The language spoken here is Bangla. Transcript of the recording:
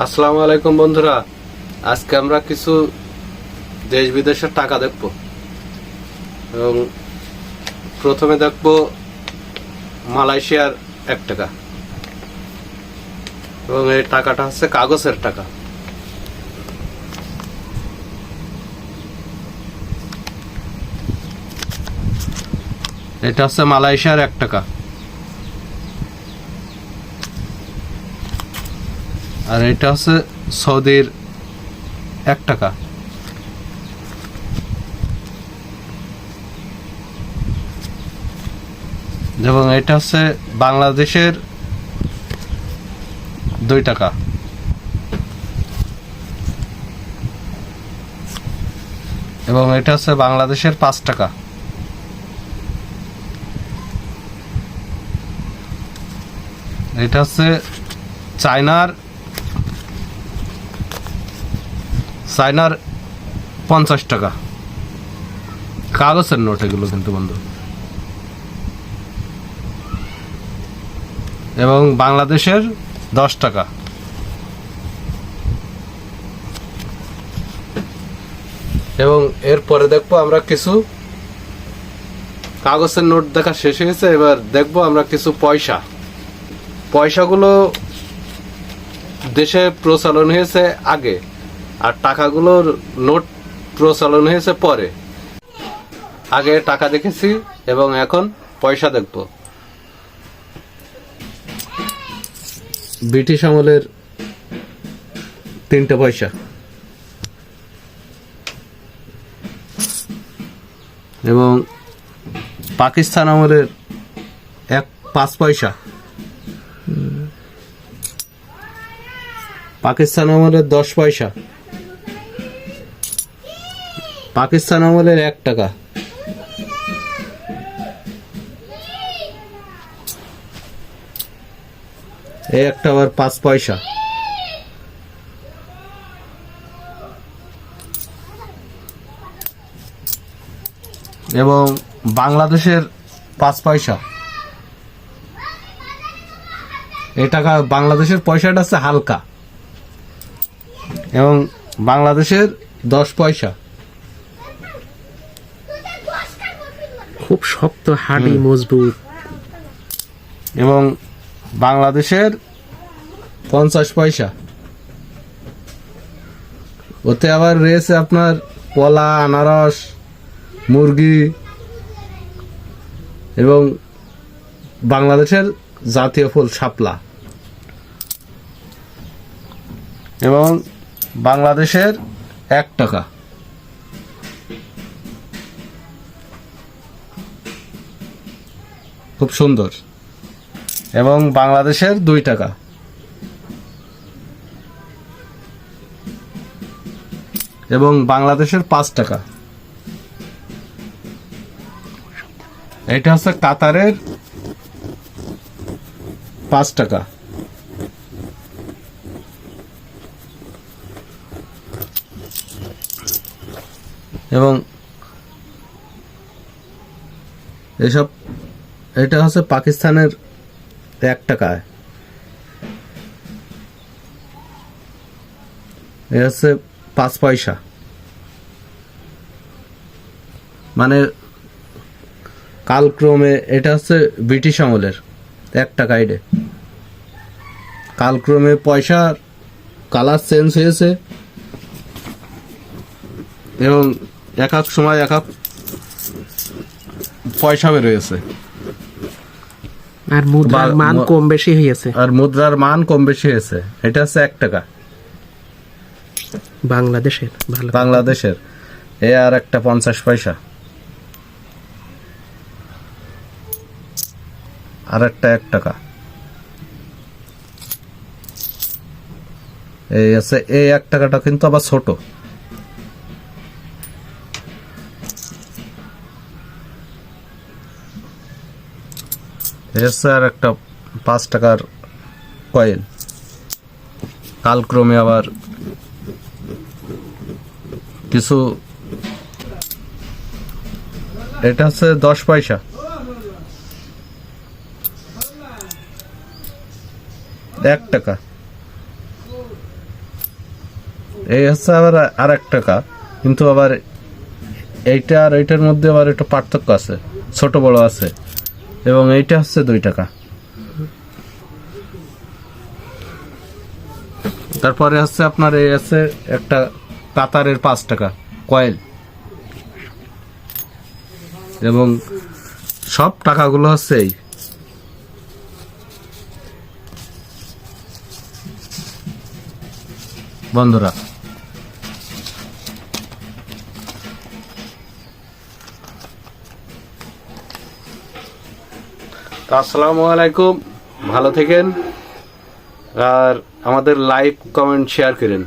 আসসালামু আলাইকুম বন্ধুরা। আজকে আমরা কিছু দেশ বিদেশের টাকা দেখব। এবং প্রথমে দেখব মালয়েশিয়ার এক টাকা। এবং এই টাকাটা হচ্ছে কাগজের টাকা। এটা হচ্ছে মালয়েশিয়ার এক টাকা। আর এটা হচ্ছে সৌদির এক টাকা। এবং এটা হচ্ছে বাংলাদেশের দুই টাকা। এবং এটা হচ্ছে বাংলাদেশের পাঁচ টাকা। এটা হচ্ছে চায়নার চায়নার পঞ্চাশ টাকা। কাগজের নোট এগুলো কিন্তু বন্ধু। এবং বাংলাদেশের দশ টাকা। এবং এরপরে দেখব আমরা কিছু কাগজের নোট দেখা শেষ হয়েছে, এবার দেখব আমরা কিছু পয়সা। পয়সাগুলো দেশে প্রচলন হয়েছে আগে। আর টাকাগুলোর নোট প্রচলন হয়েছে পরে। আগে টাকা দেখেছি এবং এখন পয়সা দেখব। ব্রিটিশ আমলের তিনটে পয়সা। এবং পাকিস্তান আমলের এক পাঁচ পয়সা। পাকিস্তান আমলের দশ পয়সা। পাকিস্তান আমলের এক টাকা। এই একটা আবার পাঁচ পয়সা। এবং বাংলাদেশের পাঁচ পয়সা। এই টাকা বাংলাদেশের পয়সাটা হচ্ছে হালকা। এবং বাংলাদেশের দশ পয়সা। খুব শক্ত হাড়ি মজবুত। এবং বাংলাদেশের পঞ্চাশ পয়সা। ওতে আবার রয়েছে আপনার কলা আনারস মুরগি এবং বাংলাদেশের জাতীয় ফুল শাপলা। এবং বাংলাদেশের এক টাকা। খুব সুন্দর। এবং বাংলাদেশের দুই টাকা। এবং বাংলাদেশের পাঁচ টাকা। এটা হচ্ছে কাতারের পাঁচ টাকা। এবং এসব এটা হচ্ছে পাকিস্তানের এক টাকায়। হচ্ছে পাঁচ পয়সা। মানে কালক্রমে এটা হচ্ছে ব্রিটিশ আমলের এক টাকা এডে। কালক্রমে পয়সার কালার চেঞ্জ হয়েছে। এবং এক এক সময় এক এক পয়সা বেরোয়েছে আর মুদ্রার মান কম বেশি হয়েছে আর মুদ্রার মান কম বেশি হয়েছে এটা হচ্ছে এক টাকা। বাংলাদেশের ভালো। বাংলাদেশের। এ আর একটা পঞ্চাশ পয়সা। আর একটা এক টাকা। এই আছে এই এক টাকাটা কিন্তু আবার ছোট। হচ্ছে আর একটা পাঁচ টাকার কয়েন কালক্রমে আবার কিছু এটা হচ্ছে দশ পয়সা। এক টাকা। এই হচ্ছে আবার আর এক টাকা, কিন্তু আবার এইটা আর এইটার মধ্যে আবার একটু পার্থক্য আছে, ছোট বড় আছে। এবং এইটা হচ্ছে দুই টাকা। তারপরে হচ্ছে আপনার এই আছে একটা কাতারের পাঁচ টাকা, কয়েল। এবং সব টাকাগুলো হচ্ছে এই। বন্ধুরা তো আসসালামু আলাইকুম। ভালো থেকেন। আর আমাদের লাইক কমেন্ট শেয়ার করেন।